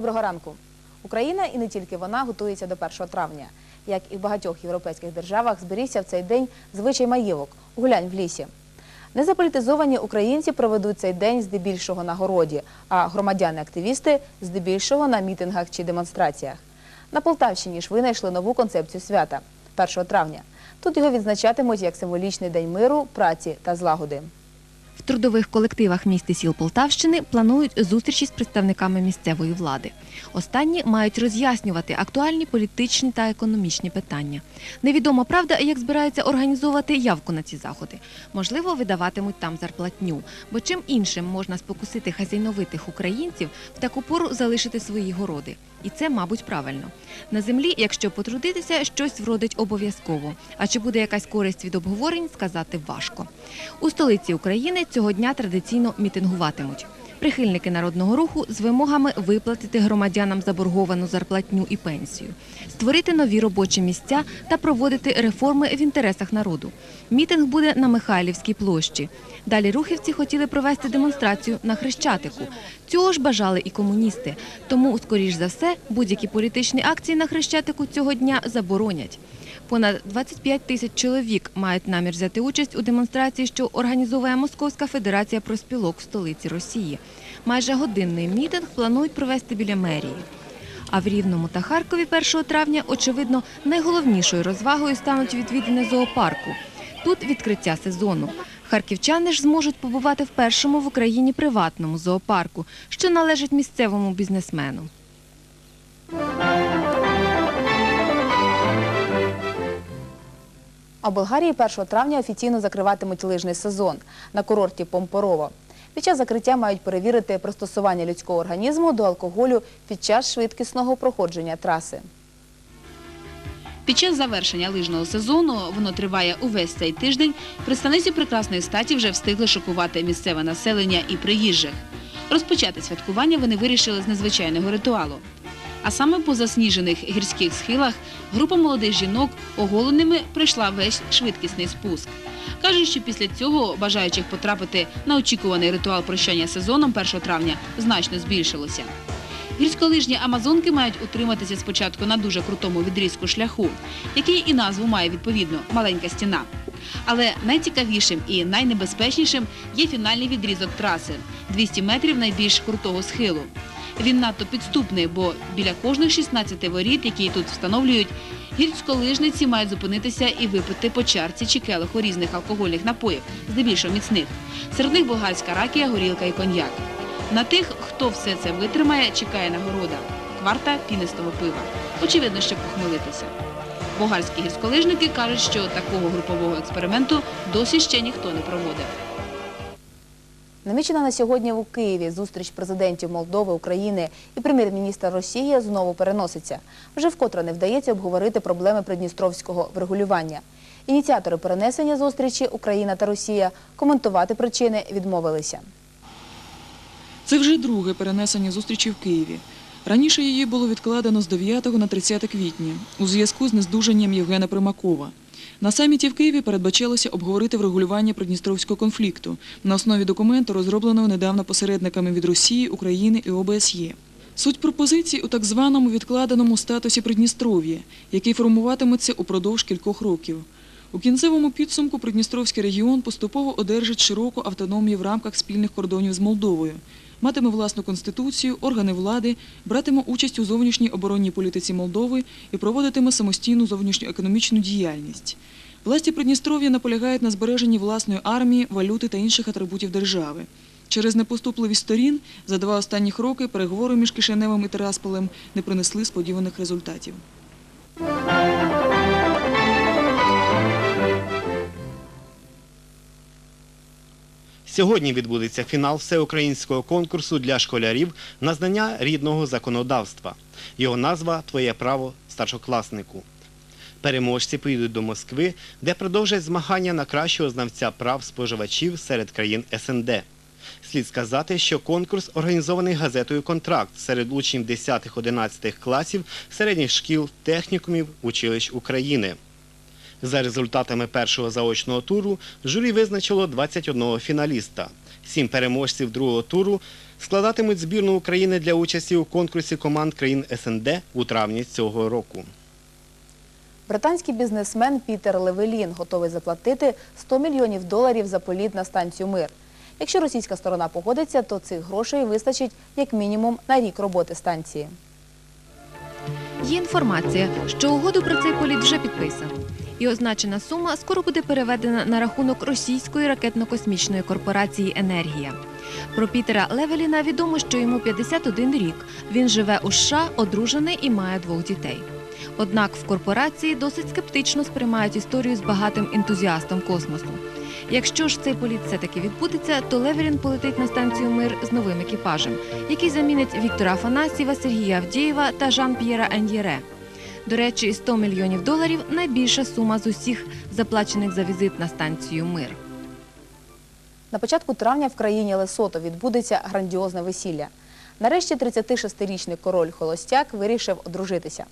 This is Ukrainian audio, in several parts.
Доброго ранку. Україна і не тільки вона готується до 1 травня. Як і в багатьох європейських державах, зберігся в цей день звичай маєвок – гулянь в лісі. Незаполітизовані українці проведуть цей день здебільшого на городі, а громадяни-активісти – здебільшого на мітингах чи демонстраціях. На Полтавщині ж винайшли нову концепцію свята – 1 травня. Тут його відзначатимуть як символічний день миру, праці та злагоди. В трудових колективах міст і сіл Полтавщини планують зустрічі з представниками місцевої влади. Останні мають роз'яснювати актуальні політичні та економічні питання. Невідомо правда, як збираються організовувати явку на ці заходи. Можливо, видаватимуть там зарплатню, бо чим іншим можна спокусити хазяйновитих українців в таку пору залишити свої городи. І це, мабуть, правильно. На землі, якщо потрудитися, щось вродить обов'язково. А чи буде якась користь від обговорень, сказати важко. У столиці України цього дня традиційно мітингуватимуть. Прихильники народного руху з вимогами виплатити громадянам заборговану зарплатню і пенсію, створити нові робочі місця та проводити реформи в інтересах народу. Мітинг буде на Михайлівській площі. Далі рухівці хотіли провести демонстрацію на Хрещатику. Цього ж бажали і комуністи. Тому, скоріш за все, будь-які політичні акції на Хрещатику цього дня заборонять. Понад 25 тисяч чоловік мають намір взяти участь у демонстрації, що організовує Московська федерація проспілок в столиці Росії. Майже годинний мітинг планують провести біля мерії. А в Рівному та Харкові 1 травня, очевидно, найголовнішою розвагою стануть відвідини зоопарку. Тут відкриття сезону. Харківчани ж зможуть побувати в першому в Україні приватному зоопарку, що належить місцевому бізнесмену. А в Болгарії 1 травня офіційно закриватимуть лижний сезон на курорті Помпорово. Під час закриття мають перевірити пристосування людського організму до алкоголю під час швидкісного проходження траси. Під час завершення лижного сезону, воно триває увесь цей тиждень, представниці прекрасної статі вже встигли шокувати місцеве населення і приїжджих. Розпочати святкування вони вирішили з незвичайного ритуалу. А саме по засніжених гірських схилах група молодих жінок оголеними пройшла весь швидкісний спуск. Кажуть, що після цього бажаючих потрапити на очікуваний ритуал прощання сезоном 1 травня значно збільшилося. Гірськолижні амазонки мають утриматися спочатку на дуже крутому відрізку шляху, який і назву має відповідно маленька стіна. Але найцікавішим і найнебезпечнішим є фінальний відрізок траси 200 метрів найбільш крутого схилу. Він надто підступний, бо біля кожних 16 воріт, які тут встановлюють, гірськолижниці мають зупинитися і випити по чарці чи келиху різних алкогольних напоїв, здебільшого міцних. Серед них болгарська ракія, горілка і коньяк. На тих, хто все це витримає, чекає нагорода кварта пінистого пива. Очевидно, щоб похмелитися. Болгарські гірськолижники кажуть, що такого групового експерименту досі ще ніхто не проводив. Намічена на сьогодні у Києві зустріч президентів Молдови, України і прем'єр-міністра Росії знову переноситься. Вже вкотре не вдається обговорити проблеми придністровського врегулювання. Ініціатори перенесення зустрічі Україна та Росія коментувати причини відмовилися. Це вже друге перенесення зустрічі в Києві. Раніше її було відкладено з 9 на 30 квітня у зв'язку з нездужанням Євгена Примакова. На саміті в Києві передбачалося обговорити врегулювання придністровського конфлікту на основі документу, розробленого недавно посередниками від Росії, України і ОБСЄ. Суть пропозицій у так званому відкладеному статусі Придністров'я, який формуватиметься упродовж кількох років. У кінцевому підсумку Придністровський регіон поступово одержить широку автономію в рамках спільних кордонів з Молдовою, матиме власну конституцію, органи влади, братиме участь у зовнішній оборонній політиці Молдови і проводитиме самостійну зовнішньоекономічну діяльність. Власті Придністров'я наполягають на збереженні власної армії, валюти та інших атрибутів держави. Через непоступливість сторін за два останніх роки переговори між Кишиневим і Терасполем не принесли сподіваних результатів. Сьогодні відбудеться фінал всеукраїнського конкурсу для школярів на знання рідного законодавства. Його назва Твоє право старшокласнику. Переможці поїдуть до Москви, де продовжать змагання на кращого знавця прав споживачів серед країн СНД. Слід сказати, що конкурс організований газетою Контракт серед учнів 10-11 класів середніх шкіл, технікумів, училищ України. За результатами першого заочного туру журі визначило 21 фіналіста. Сім переможців другого туру складатимуть збірну України для участі у конкурсі команд країн СНД у травні цього року. Британський бізнесмен Пітер Левелін готовий заплатити 100 мільйонів доларів за політ на станцію Мир. Якщо російська сторона погодиться, то цих грошей вистачить як мінімум на рік роботи станції. Є інформація, що угоду про цей політ вже підписано. І означена сума скоро буде переведена на рахунок російської ракетно-космічної корпорації Енергія. Про Пітера Левеліна відомо, що йому 51 рік. Він живе у США, одружений і має двох дітей. Однак в корпорації досить скептично сприймають історію з багатим ентузіастом космосу. Якщо ж цей політ все-таки відбудеться, то Левелін полетить на станцію Мир з новим екіпажем, який замінить Віктора Афанасьєва, Сергія Авдієва та Жан-П'єра Ен'єре. До речі, 100 мільйонів доларів найбільша сума з усіх заплачених за візит на станцію Мир. На початку травня в країні Лесото відбудеться грандіозне весілля. Нарешті 36-річний король Холостяк вирішив одружитися.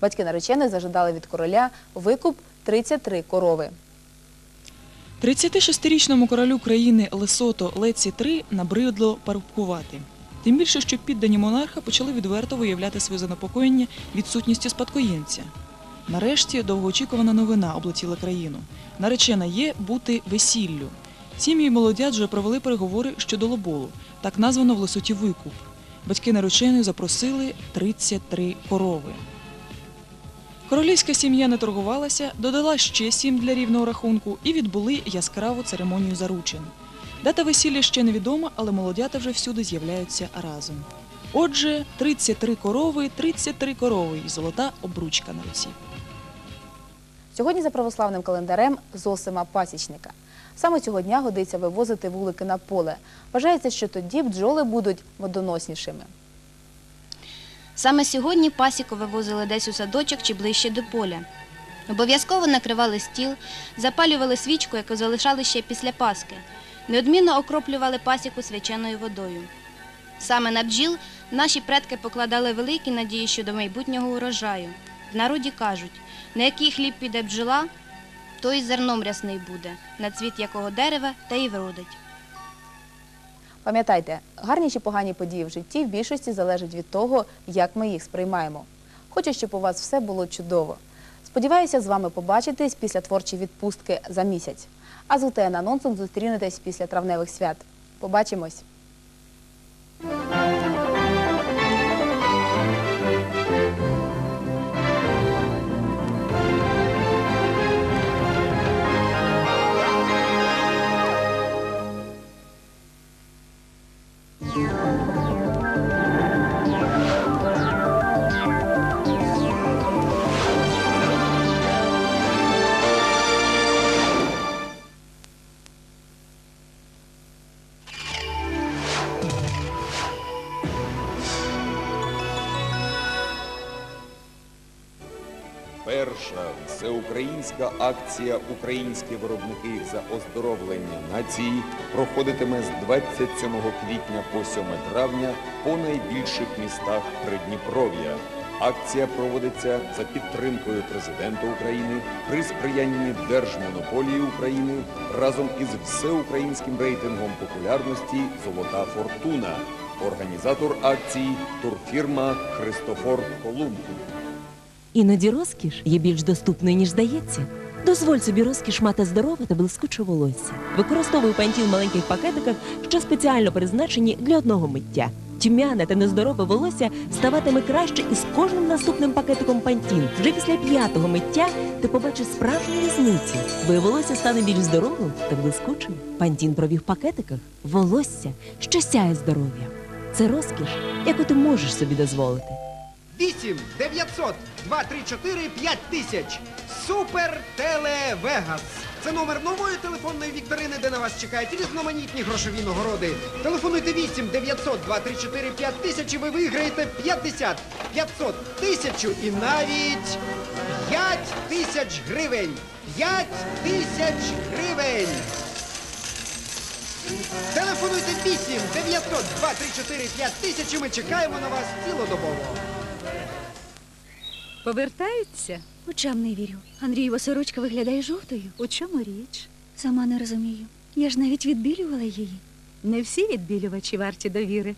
Батьки наречених зажадали від короля викуп 33 корови. 36-річному королю країни Лесото Леці III набридло парубкувати. Тим більше, що піддані монарха почали відверто виявляти своє занепокоєння відсутністю спадкоємця. Нарешті довгоочікувана новина облетіла країну. Наречена є бути весіллю. Сім'ї молодят вже провели переговори щодо лоболу, так названо в Лесоті викуп. Батьки нареченої запросили 33 корови. Королівська сім'я не торгувалася, додала ще сім для рівного рахунку і відбули яскраву церемонію заручин. Дата весілля ще невідома, але молодята вже всюди з'являються разом. Отже, 33 корови, 33 корови і золота обручка на руці. Сьогодні за православним календарем Зосима Пасічника. Саме цього дня годиться вивозити вулики на поле. Вважається, що тоді бджоли будуть водоноснішими. Саме сьогодні пасіку вивозили десь у садочок чи ближче до поля. Обов'язково накривали стіл, запалювали свічку, яку залишали ще після Паски. Неодмінно окроплювали пасіку свяченою водою. Саме на бджіл наші предки покладали великі надії щодо майбутнього урожаю. В народі кажуть, на який хліб піде бджола, той зерном рясний буде, на цвіт якого дерева та й вродить. Пам'ятайте, гарні чи погані події в житті в більшості залежать від того, як ми їх сприймаємо. Хочу, щоб у вас все було чудово. Сподіваюся з вами побачитись після творчої відпустки за місяць. А з УТН анонсом зустрінетесь після травневих свят. Побачимось! Перша всеукраїнська акція Українські виробники за оздоровлення нації проходитиме з 27 квітня по 7 травня по найбільших містах Придніпров'я. Акція проводиться за підтримкою президента України при сприянні Держмонополії України разом із всеукраїнським рейтингом популярності Золота Фортуна. Організатор акції турфірма Христофор Колумб. Іноді розкіш є більш доступною, ніж здається. Дозволь собі розкіш мати здорове та блискуче волосся. Використовуй пантін в маленьких пакетиках, що спеціально призначені для одного миття. Тьмяне та нездорове волосся ставатиме краще із кожним наступним пакетиком пантін. Вже після п'ятого миття ти побачиш справжню різницю. Твоє волосся стане більш здоровим та блискучим. Пантін провів пакетиках волосся, що сяє здоров'я. Це розкіш, яку ти можеш собі дозволити. 8 900 234 5000. Супер Теле Вегас. Це номер нової телефонної вікторини, де на вас чекають різноманітні грошові нагороди. Телефонуйте 8 900 234 5000 і ви виграєте 50, 500, 1000 і навіть 5 тисяч гривень. 5 тисяч гривень. Телефонуйте 8 900 234 5000 і ми чекаємо на вас цілодобово. Повертаються? Очам не вірю. Андрієва сорочка виглядає жовтою. У чому річ? Сама не розумію. Я ж навіть відбілювала її. Не всі відбілювачі варті довіри.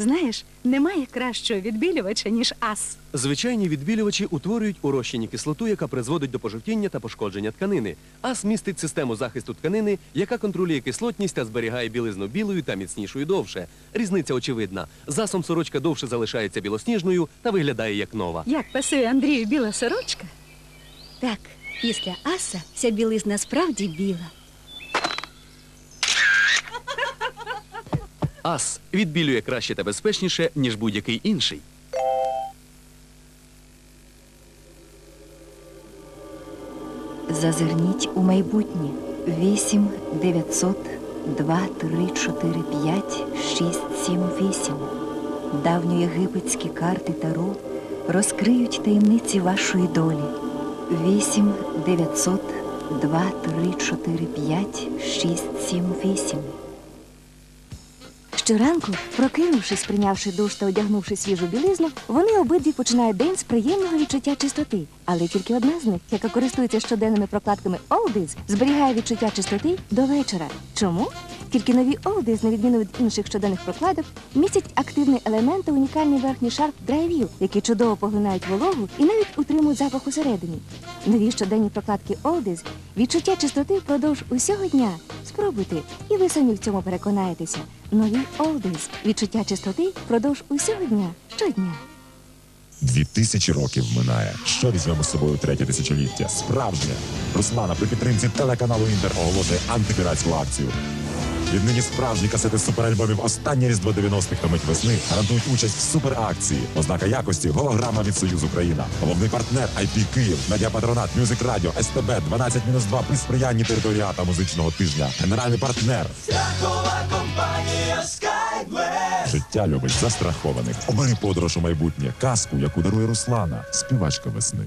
Знаєш, немає кращого відбілювача, ніж ас. Звичайні відбілювачі утворюють у розчині кислоту, яка призводить до пожовтіння та пошкодження тканини. АС містить систему захисту тканини, яка контролює кислотність та зберігає білизну білою та міцнішою довше. Різниця очевидна. З асом сорочка довше залишається білосніжною та виглядає як нова. Як пасує Андрію біла сорочка? Так, після аса вся білизна справді біла. АС відбілює краще та безпечніше, ніж будь-який інший. Зазирніть у майбутнє. 8 900 2 3 4 5 6 7 8. Давньоєгипетські карти Таро розкриють таємниці вашої долі. 8 900 2 3 4 5 6 7 8. Щоранку, прокинувшись, прийнявши душ та одягнувши свіжу білизну, вони обидві починають день з приємного відчуття чистоти. Але тільки одна з них, яка користується щоденними прокладками Oldies, зберігає відчуття чистоти до вечора. Чому? Тільки нові Oldies, на відміну від інших щоденних прокладок, містять елемент та унікальний верхній шар драйвів, які чудово поглинають вологу і навіть утримують запах усередині. Нові щоденні прокладки Oldies – відчуття чистоти впродовж усього дня. Спробуйте, і ви самі в цьому переконаєтеся. Нові Oldies – відчуття чистоти впродовж усього дня, щодня. Дві тисячі років минає. Що візьмемо з собою третє тисячоліття? Справжнє. Руслана при підтримці телеканалу Інтер оголошує антипіратську акцію. Віднині справжні касети суперальбомів «Останнє різдво 90-х» та «Мить весни» гарантують участь в суперакції. Ознака якості – голограма від Союз Україна. Головний партнер IP Київ, медіапатронат, Мюзик Радіо, СТБ, 12 мінус 2 при сприянні територіата музичного тижня. Генеральний партнер. Життя любить застрахованих. Обери подорож у майбутнє. Казку, яку дарує Руслана, співачка весни.